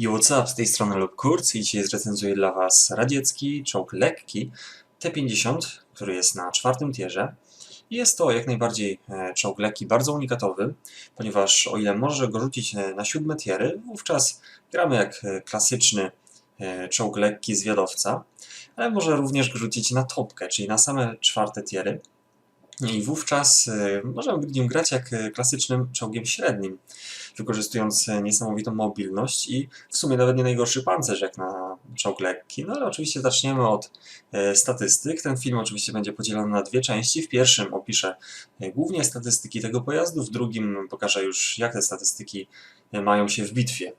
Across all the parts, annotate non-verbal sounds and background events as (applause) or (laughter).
Yo, what's up? Z tej strony Lub Kurz i dzisiaj zrecenzuję dla Was radziecki czołg lekki T-50, który jest na czwartym tierze. I Jest to jak najbardziej e, czołg lekki, bardzo unikatowy, ponieważ o ile może go rzucić e, na siódme tiery, wówczas gramy jak e, klasyczny czołg lekki zwiadowca, ale może również rzucić na topkę, czyli na same czwarte tiery. I wówczas e, możemy nim grać jak e, klasycznym czołgiem średnim, wykorzystując e, niesamowitą mobilność i w sumie nawet nie najgorszy pancerz jak na czołg lekki. No ale oczywiście zaczniemy od statystyk. Ten film oczywiście będzie podzielony na dwie części. W pierwszym opiszę głównie statystyki tego pojazdu, w drugim pokażę już jak te statystyki mają się w bitwie.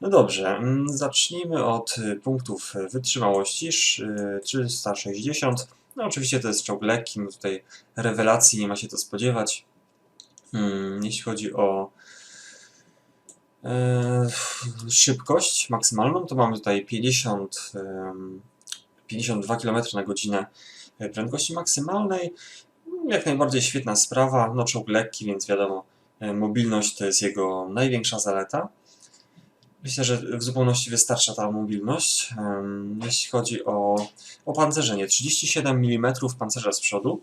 No dobrze, mm, zacznijmy od punktów wytrzymałości. Sz- e, 360. No oczywiście to jest czołg lekki, no tutaj rewelacji nie ma się to spodziewać. Hmm, jeśli chodzi o e, szybkość maksymalną, to mamy tutaj 50, em, 52 km na godzinę e, prędkości maksymalnej. Jak najbardziej świetna sprawa. No czołg lekki, więc wiadomo, e, mobilność to jest jego największa zaleta. Myślę, że w zupełności wystarcza ta mobilność. Jeśli chodzi o opancerzenie, 37 mm pancerza z przodu.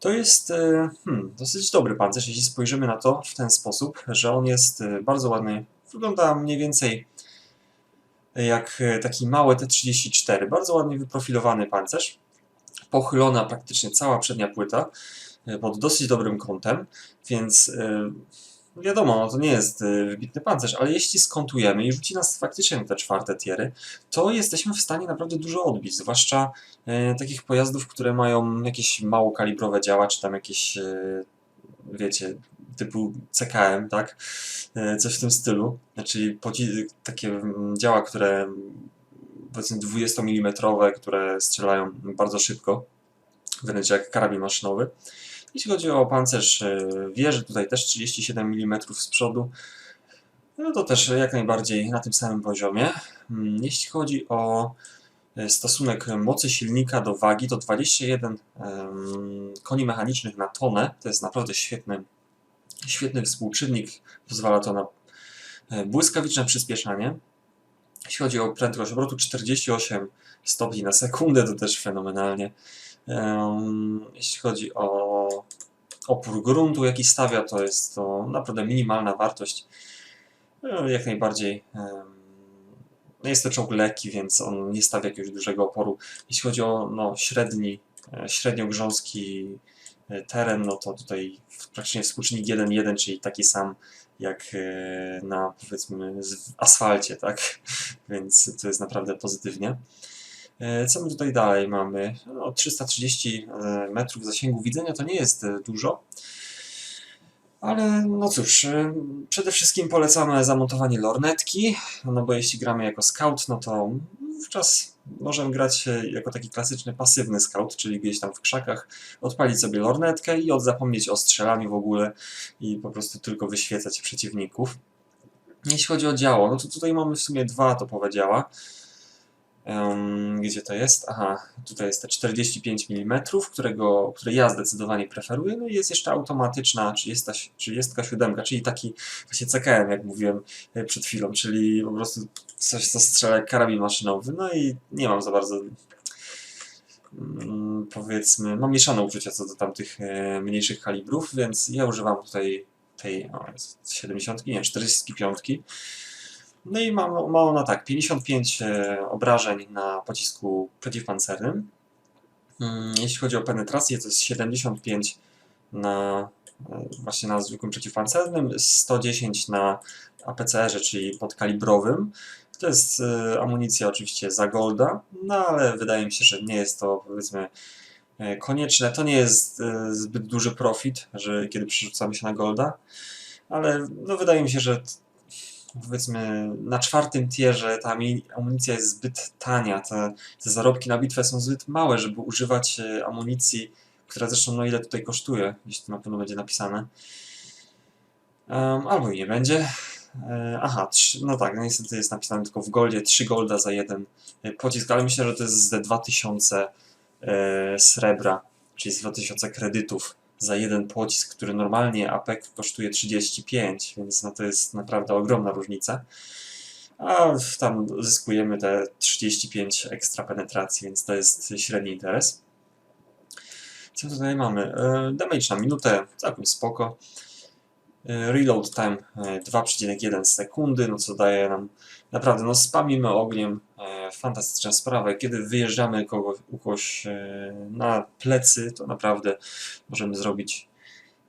To jest e, hmm, dosyć dobry pancerz, jeśli spojrzymy na to w ten sposób, że on jest e, bardzo ładny. Wygląda mniej więcej jak e, taki mały T-34. Bardzo ładnie wyprofilowany pancerz. Pochylona praktycznie cała przednia płyta pod dosyć dobrym kątem, więc wiadomo, no to nie jest e, wybitny pancerz, ale jeśli skontujemy i rzuci nas faktycznie te czwarte tiery, to jesteśmy w stanie naprawdę dużo odbić, zwłaszcza e, takich pojazdów, które mają jakieś mało kalibrowe działa, czy tam jakieś, e, wiecie, typu CKM, tak? E, coś w tym stylu. Znaczy poci- takie mm, działa, które powiedzmy 20 mm, które strzelają bardzo szybko, wręcz jak karabin maszynowy. Jeśli chodzi o pancerz e, wieży, tutaj też 37 mm z przodu, no to też jak najbardziej na tym samym poziomie. Mm, Jeśli chodzi o e, stosunek mocy silnika do wagi, to 21 em, koni mechanicznych na tonę, to jest naprawdę świetny, świetny współczynnik, pozwala to na e, błyskawiczne przyspieszanie. Jeśli chodzi o prędkość obrotu, 48 stopni na sekundę, to też fenomenalnie. Jeśli chodzi o opór gruntu, jaki stawia, to jest to naprawdę minimalna wartość. No, Jak najbardziej. no Jest to czołg lekki, więc on nie stawia jakiegoś dużego oporu. Jeśli chodzi o no, średni, e, średnio grząski e, teren, no to tutaj praktycznie współczynnik 1,1, czyli taki sam jak e, na powiedzmy asfalcie, tak? (laughs) Więc to jest naprawdę pozytywnie. E, Co my tutaj dalej mamy? No, 330 e, metrów zasięgu widzenia to nie jest e, dużo, ale no cóż, przede wszystkim polecamy zamontowanie lornetki, no bo jeśli gramy jako scout, no to wówczas możemy grać jako taki klasyczny pasywny scout, czyli gdzieś tam w krzakach, odpalić sobie lornetkę i od zapomnieć o strzelaniu w ogóle i po prostu tylko wyświecać przeciwników. Jeśli chodzi o działo, no to tutaj mamy w sumie dwa topowe działa. Gdzie to jest? Aha, tutaj jest te 45 mm, którego, które ja zdecydowanie preferuję. No i jest jeszcze automatyczna 30, 37, czyli taki właśnie CKM, jak mówiłem e, przed chwilą, czyli po prostu coś, co strzela karabin maszynowy. No i nie mam za bardzo mm, powiedzmy, mam mieszane uczucia co do tamtych e, mniejszych kalibrów, więc ja używam tutaj tej o, jest 70, nie, 45. No i ma, ma ona tak, 55 e, obrażeń na pocisku przeciwpancernym. Mm, Jeśli chodzi o penetrację, to jest 75 na e, właśnie na zwykłym przeciwpancernym, 110 na APCR-ze, czyli podkalibrowym. To jest e, amunicja oczywiście za golda, no ale wydaje mi się, że nie jest to powiedzmy konieczne. To nie jest zbyt duży profit, że kiedy przerzucamy się na golda, ale no wydaje mi się, że powiedzmy na czwartym tierze ta amunicja jest zbyt tania, te, te zarobki na bitwę są zbyt małe, żeby używać e, amunicji, która zresztą no ile tutaj kosztuje, jeśli to na pewno będzie napisane. Em, albo i nie będzie. E, aha, trzy, no tak, no niestety jest napisane tylko w goldzie 3 golda za jeden e, pocisk, ale myślę, że to jest ze 2000 e, srebra, czyli z 2000 kredytów za jeden pocisk, który normalnie APEK kosztuje 35, więc no to jest naprawdę ogromna różnica. a tam zyskujemy te 35 ekstra penetracji, więc to jest średni interes. Co tutaj mamy? E, Damage na minutę, całkiem spoko. E, Reload time e, 2,1 sekundy, no co daje nam naprawdę, no spamimy ogniem, e, fantastyczna sprawa. Kiedy wyjeżdżamy kogoś e, na plecy, to naprawdę możemy zrobić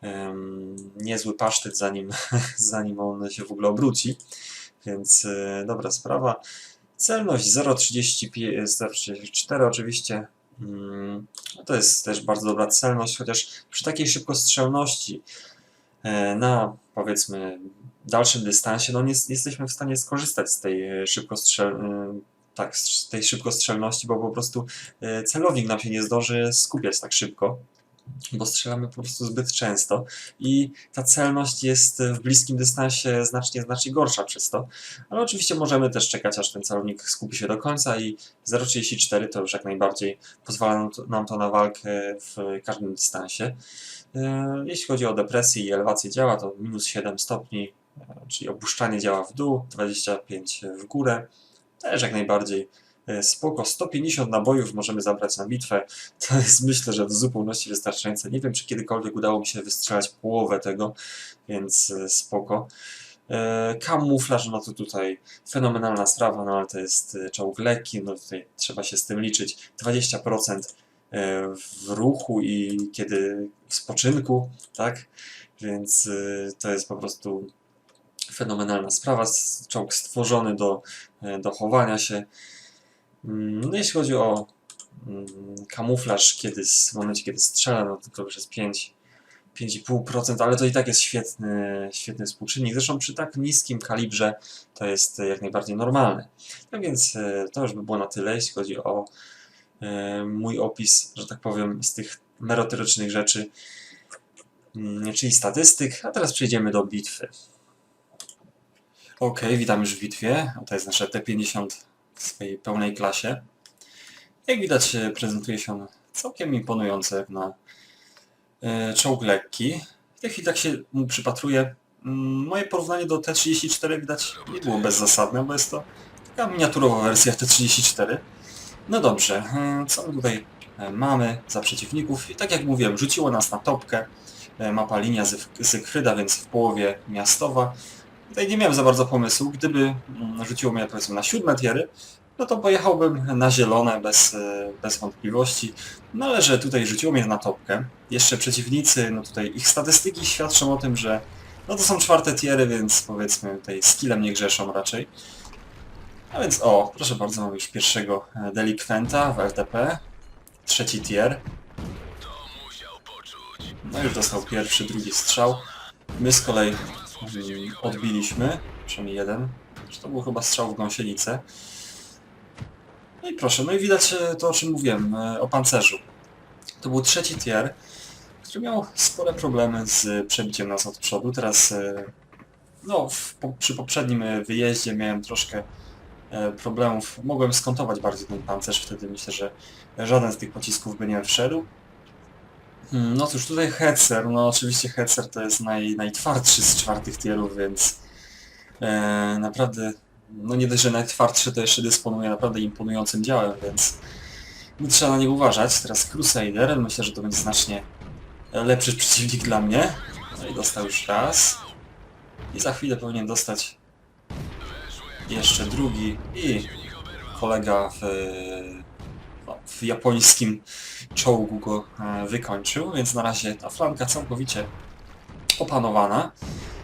em, niezły pasztet, zanim, (laughs) zanim on się w ogóle obróci. Więc e, dobra sprawa. Celność 0,35 0,34 oczywiście. Mm, no to jest też bardzo dobra celność, chociaż przy takiej szybkostrzelności e, na powiedzmy dalszym dystansie, no nie jesteśmy w stanie skorzystać z tej szybkostrzel, e, tak, tej szybkostrzelności, bo po prostu e, celownik nam się nie zdąży skupiać tak szybko, bo strzelamy po prostu zbyt często i ta celność jest w bliskim dystansie znacznie, znacznie gorsza przez to. Ale oczywiście możemy też czekać, aż ten celownik skupi się do końca i 0,34 to już jak najbardziej pozwala nam to, nam to na walkę w każdym dystansie. E, Jeśli chodzi o depresję i elewację działa, to minus 7 stopni, e, czyli opuszczanie działa w dół, 25 w górę. Też jak najbardziej e, spoko. 150 nabojów możemy zabrać na bitwę. (laughs) To jest myślę, że w zupełności wystarczające. Nie wiem, czy kiedykolwiek udało mi się wystrzelać połowę tego, więc e, spoko. E, Kamuflaż, no to tutaj fenomenalna sprawa, no ale to jest czołg lekki, no tutaj trzeba się z tym liczyć. 20% e, w ruchu i kiedy w spoczynku, tak? Więc to jest po prostu fenomenalna sprawa. Czołg stworzony do, e, do chowania się. Mm, No jeśli chodzi o mm, kamuflaż, kiedy w momencie kiedy strzela, no to to już jest 5, 5,5%, ale to i tak jest świetny, świetny współczynnik. Zresztą przy tak niskim kalibrze to jest jak najbardziej normalne. Tak więc e, to już by było na tyle, jeśli chodzi o e, mój opis, że tak powiem, z tych merytorycznych rzeczy, mm, czyli statystyk. A teraz przejdziemy do bitwy. Ok, witam już w bitwie. To jest nasze T50 w swojej pełnej klasie. Jak widać, e, prezentuje się on całkiem imponująco jak na e, czołg lekki. W tej chwili tak się mu przypatruję. Mm, Moje porównanie do T34 widać nie było bezzasadne, bo jest to taka miniaturowa wersja T34. No dobrze, e, co my tutaj mamy za przeciwników? I tak jak mówiłem, rzuciło nas na topkę. Mapa linia Zygfryda, więc w połowie miastowa. Tutaj nie miałem za bardzo pomysłu. Gdyby mm, rzuciło mnie powiedzmy na siódme tiery, no to pojechałbym na zielone bez, e, bez wątpliwości. No ale że tutaj rzuciło mnie na topkę. Jeszcze przeciwnicy, no tutaj ich statystyki świadczą o tym, że no to są czwarte tiery, więc powiedzmy tutaj skillem nie grzeszą raczej. A więc o, proszę bardzo, mamy już pierwszego e, delikwenta w LTP. Trzeci tier. No już dostał pierwszy, drugi strzał. My z kolei odbiliśmy, przynajmniej jeden. To był chyba strzał w gąsienicę. No i proszę, no i widać e, to o czym mówiłem, e, o pancerzu. To był trzeci tier, który miał spore problemy z przebiciem nas od przodu. Teraz, e, no, w, po, przy poprzednim e, wyjeździe miałem troszkę e, problemów. Mogłem skontować bardziej ten pancerz, wtedy myślę, że żaden z tych pocisków by nie wszedł. Hmm, No cóż, tutaj Hetzer, no oczywiście Hetzer to jest naj, najtwardszy z czwartych tierów, więc e, naprawdę, no nie dość, że najtwardszy, to jeszcze dysponuje naprawdę imponującym działem, więc nie trzeba na niego uważać. Teraz Crusader, myślę, że to będzie znacznie lepszy przeciwnik dla mnie. No i dostał już raz. I za chwilę powinien dostać jeszcze drugi i kolega w, no, w japońskim czołgu go e, wykończył, więc na razie ta flanka całkowicie opanowana.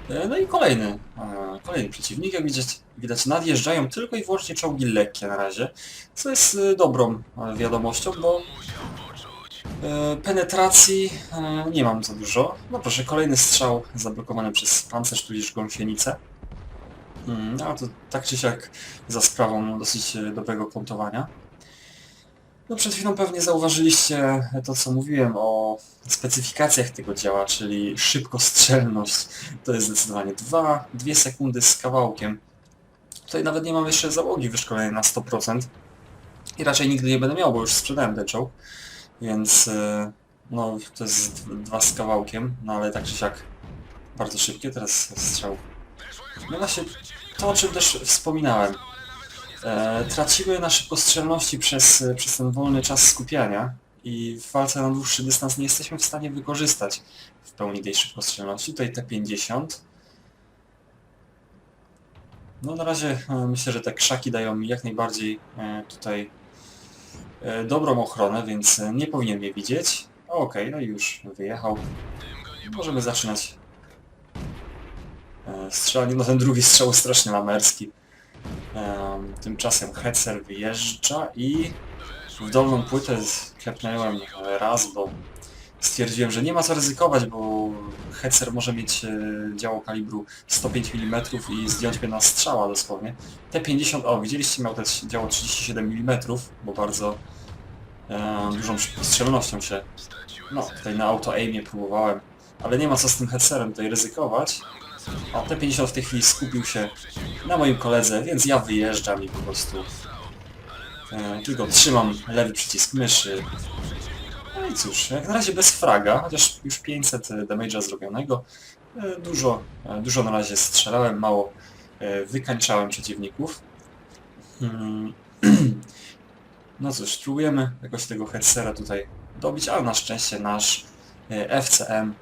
E, No i kolejny, e, kolejny przeciwnik, jak widać, widać nadjeżdżają tylko i wyłącznie czołgi lekkie na razie, co jest dobrą wiadomością, bo penetracji nie mam za dużo. No proszę, kolejny strzał zablokowany przez pancerz tudzież gąsienicę. Mm, ale to tak czy siak za sprawą dosyć dobrego kątowania. No przed chwilą pewnie zauważyliście to, co mówiłem o specyfikacjach tego działa, czyli szybkostrzelność. To jest zdecydowanie 2, 2 sekundy z kawałkiem. Tutaj nawet nie mam jeszcze załogi wyszkolenej na 100% i raczej nigdy nie będę miał, bo już sprzedałem ten czołg, więc e, no to jest 2 z kawałkiem, no ale tak czy siak bardzo szybkie. Teraz strzał. No właśnie to o czym też wspominałem. E, tracimy na szybkostrzelności przez, przez ten wolny czas skupiania i w walce na dłuższy dystans nie jesteśmy w stanie wykorzystać w pełni tej szybkostrzelności. Tutaj T50. No na razie e, myślę, że te krzaki dają mi jak najbardziej e, tutaj e, dobrą ochronę, więc e, nie powinien mnie widzieć. Okej, no i już wyjechał. Możemy zaczynać e, strzelanie. No ten drugi strzał strasznie lamerski. Em, Tymczasem Hetzer wyjeżdża i w dolną płytę klepnąłem raz, bo stwierdziłem, że nie ma co ryzykować, bo Hetzer może mieć e, działo kalibru 105 mm i zdjąć mnie na strzała dosłownie. T50, o widzieliście, miał też działo 37 mm, bo bardzo e, dużą strzelnością się, no tutaj na auto aimie próbowałem, ale nie ma co z tym Hetzerem tutaj ryzykować. A T50 w tej chwili skupił się na moim koledze, więc ja wyjeżdżam i po prostu e, tylko trzymam lewy przycisk myszy. No i cóż, jak na razie bez fraga, chociaż już 500 damage'a zrobionego. E, dużo, e, dużo na razie strzelałem, mało e, wykańczałem przeciwników. Hmm. (clears throat) No cóż, próbujemy jakoś tego Hetzera tutaj dobić, ale na szczęście nasz e, FCM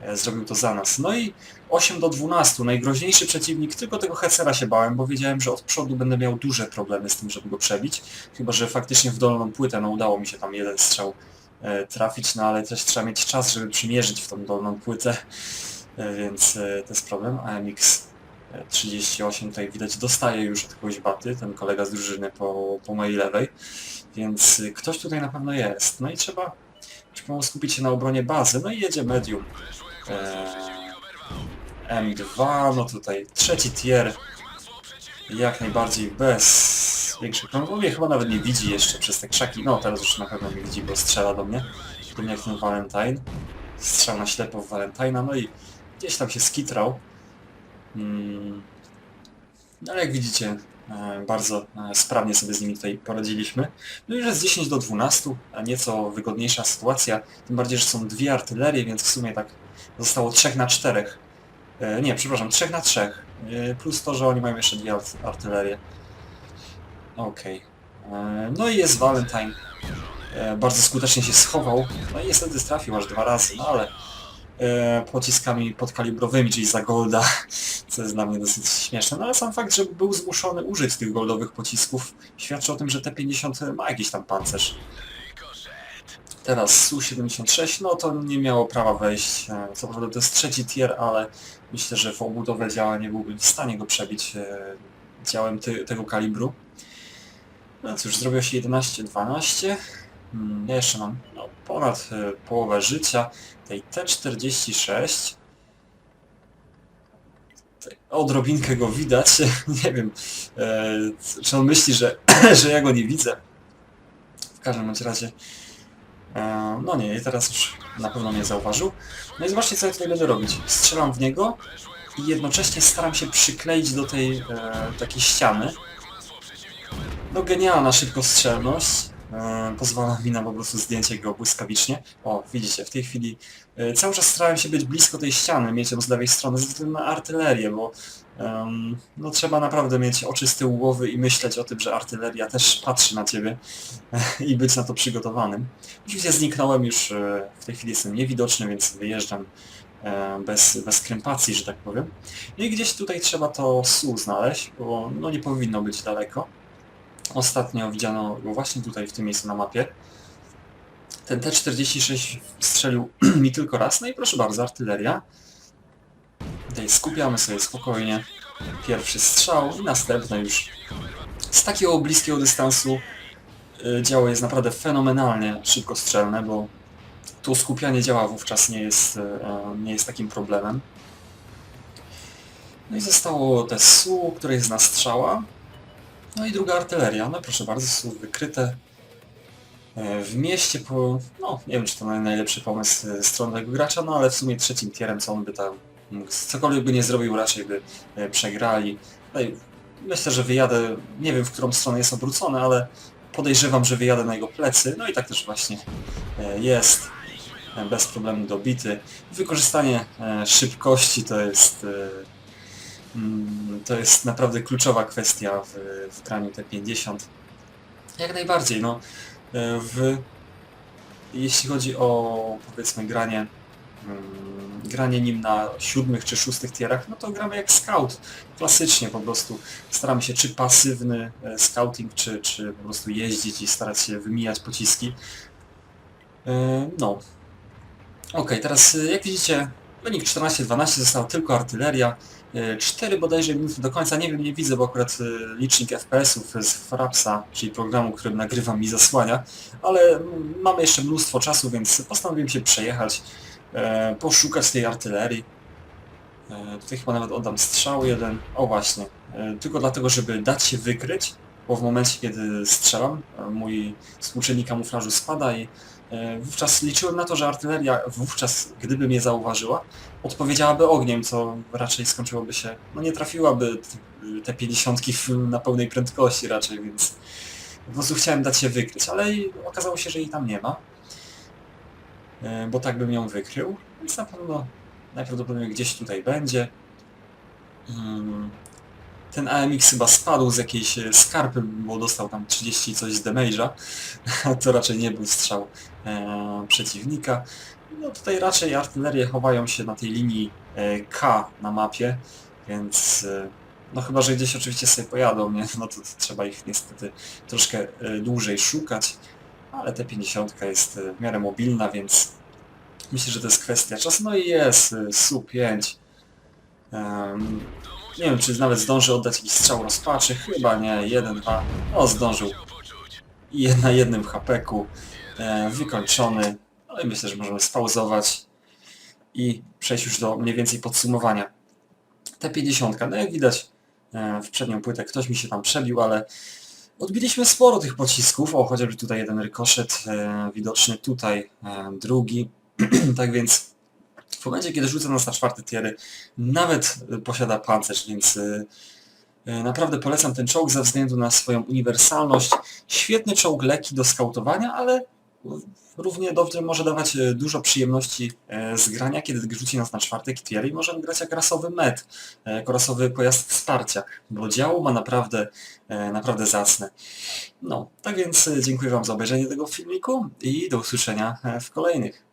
e, zrobił to za nas. No i 8 do 12, najgroźniejszy przeciwnik, tylko tego Hetzera się bałem, bo wiedziałem, że od przodu będę miał duże problemy z tym, żeby go przebić. Chyba, że faktycznie w dolną płytę, no udało mi się tam jeden strzał e, trafić, no ale też trzeba mieć czas, żeby przymierzyć w tą dolną płytę, e, więc e, to jest problem. AMX e, 38 tutaj widać dostaje już od kogoś baty, ten kolega z drużyny po, po mojej lewej, więc e, ktoś tutaj na pewno jest. No i trzeba, trzeba skupić się na obronie bazy, no i jedzie medium. E, M2, no tutaj trzeci tier, jak najbardziej bez większych problemów. Chyba nawet nie widzi jeszcze przez te krzaki, no teraz już na pewno mnie widzi, bo strzela do mnie, podobnie jak ten Valentine. Strzał na ślepo w Valentine'a, no i gdzieś tam się skitrał. Mm. No ale jak widzicie, e, bardzo e, sprawnie sobie z nimi tutaj poradziliśmy. No i że z 10 do 12, a nieco wygodniejsza sytuacja, tym bardziej, że są dwie artylerie, więc w sumie tak zostało 3 na 4. E, Nie, przepraszam, 3 na 3. E, Plus to, że oni mają jeszcze dwie art artylerie. Okej. E, No i jest Valentine. Bardzo skutecznie się schował. No i niestety trafił aż dwa razy, no ale pociskami podkalibrowymi, czyli za golda, (laughs) co jest dla mnie dosyć śmieszne. No ale sam fakt, że był zmuszony użyć tych goldowych pocisków świadczy o tym, że T-50 ma jakiś tam pancerz. Teraz Su-76, no to nie miało prawa wejść. E, Co prawda to jest trzeci tier, ale myślę, że w obudowę działa nie byłbym w stanie go przebić e, działem ty, tego kalibru. No cóż, zrobiło się 11-12. Mm, Ja jeszcze mam no, ponad e, połowę życia. Tej T46. Tutaj Odrobinkę go widać. (laughs) nie wiem, czy on myśli, że, (clears throat) że ja go nie widzę. W każdym razie No nie, teraz już na pewno mnie zauważył. No i zobaczcie co ja tutaj będę robić. Strzelam w niego i jednocześnie staram się przykleić do tej e, takiej ściany. No genialna szybkostrzelność. E, pozwala mi na po prostu zdjęcie go błyskawicznie. O, widzicie, w tej chwili e, cały czas starałem się być blisko tej ściany, mieć ją z lewej strony, ze względu na artylerię, bo no trzeba naprawdę mieć oczy z głowy i myśleć o tym, że artyleria też patrzy na ciebie (laughs) i być na to przygotowanym. Oczywiście zniknąłem już, e, w tej chwili jestem niewidoczny, więc wyjeżdżam bez, bez krępacji, że tak powiem. No i gdzieś tutaj trzeba to SU znaleźć, bo no nie powinno być daleko. Ostatnio widziano go właśnie tutaj w tym miejscu na mapie. Ten T-46 strzelił (clears throat) mi tylko raz, no i proszę bardzo, artyleria. Tutaj skupiamy sobie spokojnie. Pierwszy strzał i następny już z takiego bliskiego dystansu y, działo jest naprawdę fenomenalnie szybkostrzelne, bo tu skupianie działa wówczas nie jest, y, nie jest takim problemem. No i zostało te SU, które jest na strzała. No i druga artyleria. No proszę bardzo, SU wykryte e, w mieście po... No, nie wiem czy to naj- najlepszy pomysł ze strony tego gracza, no ale w sumie trzecim tierem co on by tam. Cokolwiek by nie zrobił, raczej by e, przegrali. No i myślę, że wyjadę, nie wiem w którą stronę jest obrócony, ale podejrzewam, że wyjadę na jego plecy. No i tak też właśnie e, jest. E, Bez problemu dobity. Wykorzystanie e, szybkości to jest To jest naprawdę kluczowa kwestia w, w graniu T50. Jak najbardziej, no. e, W, jeśli chodzi o powiedzmy granie, mm, granie nim na siódmych czy szóstych tierach, no to gramy jak scout. Klasycznie po prostu. Staramy się czy pasywny e, scouting, czy, czy po prostu jeździć i starać się wymijać pociski. E, No. Okej, teraz jak widzicie wynik 14-12 została tylko artyleria. 4 bodajże minuty do końca, nie wiem, nie widzę, bo akurat e, licznik FPS-ów z Frapsa, czyli programu, którym nagrywam mi zasłania, ale mamy jeszcze mnóstwo czasu, więc postanowiłem się przejechać, e, poszukać tej artylerii. E, tutaj chyba nawet oddam strzał jeden. O właśnie, e, tylko dlatego, żeby dać się wykryć, bo w momencie, kiedy strzelam, e, mój współczynnik kamuflażu spada i e, wówczas liczyłem na to, że artyleria wówczas, gdyby mnie zauważyła, odpowiedziałaby ogniem, co raczej skończyłoby się, no nie trafiłaby te 50 na pełnej prędkości raczej, więc po prostu chciałem dać się wykryć, ale okazało się, że jej tam nie ma, E, bo tak bym ją wykrył, więc na pewno najprawdopodobniej gdzieś tutaj będzie. Ten AMX chyba spadł z jakiejś e, skarpy, bo dostał tam 30 coś z damage'a, (laughs) to raczej nie był strzał e, przeciwnika. No tutaj raczej artylerie chowają się na tej linii e, K na mapie, więc e, no chyba, że gdzieś oczywiście sobie pojadą, nie? No to, to trzeba ich niestety troszkę e, dłużej szukać, ale te 50 jest e, w miarę mobilna, więc myślę, że to jest kwestia czasu. No i jest e, Su-5. Em, nie wiem, czy nawet zdąży oddać jakiś strzał rozpaczy, chyba nie, jeden, dwa, o zdążył. I na jednym hapeku e, wykończony. Ale myślę, że możemy spauzować i przejść już do mniej więcej podsumowania. T50, no jak widać e, w przednią płytę ktoś mi się tam przebił, ale odbiliśmy sporo tych pocisków. O, chociażby tutaj jeden rykoszet e, widoczny, tutaj e, drugi. (clears throat) tak więc w momencie, kiedy rzuca nas na czwarty tiery, nawet posiada pancerz, więc e, e, naprawdę polecam ten czołg ze względu na swoją uniwersalność. Świetny czołg lekki do skautowania, ale równie dobrze może dawać e, dużo przyjemności z grania, kiedy rzuci nas na czwarty tier i możemy grać jak rasowy met, e, jako rasowy pojazd wsparcia, bo działo ma naprawdę, naprawdę zacne. No, tak więc dziękuję Wam za obejrzenie tego filmiku i do usłyszenia w kolejnych.